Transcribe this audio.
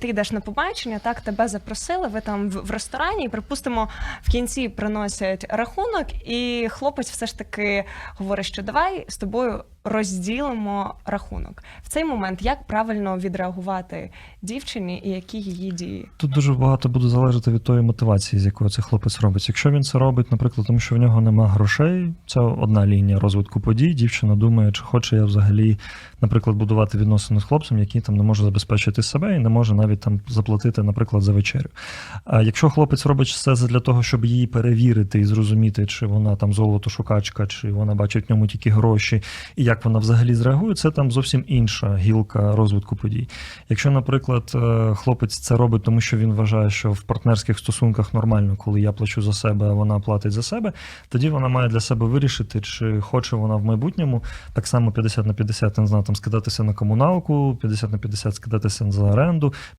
Ти йдеш на побачення, так тебе запросили. Ви там в ресторані, і припустимо, в кінці приносять рахунок, і хлопець все ж таки говорить, що давай з тобою розділимо рахунок. В цей момент як правильно відреагувати дівчині і які її дії? Тут дуже багато буде залежати від тої мотивації, з якою цей хлопець робить. Якщо він це робить, наприклад, тому що в нього нема грошей, це одна лінія розвитку подій. Дівчина думає, чи хоче я взагалі, наприклад, будувати відносини з хлопцем, який там не може забезпечити себе і не може навіть там заплатити, наприклад, за вечерю. А якщо хлопець робить все для того, щоб її перевірити і зрозуміти, чи вона там золотошукачка, чи вона бачить в ньому тільки гроші, і як вона взагалі зреагує, це там зовсім інша гілка розвитку подій. Якщо, наприклад, е, хлопець це робить, тому що він вважає, що в партнерських стосунках нормально, коли я плачу за себе, а вона платить за себе, тоді вона має для себе вирішити, чи хоче вона в майбутньому так само 50 на 50, не знаю, там скидатися на комуналку, 50 на 50 скидатися за оренду,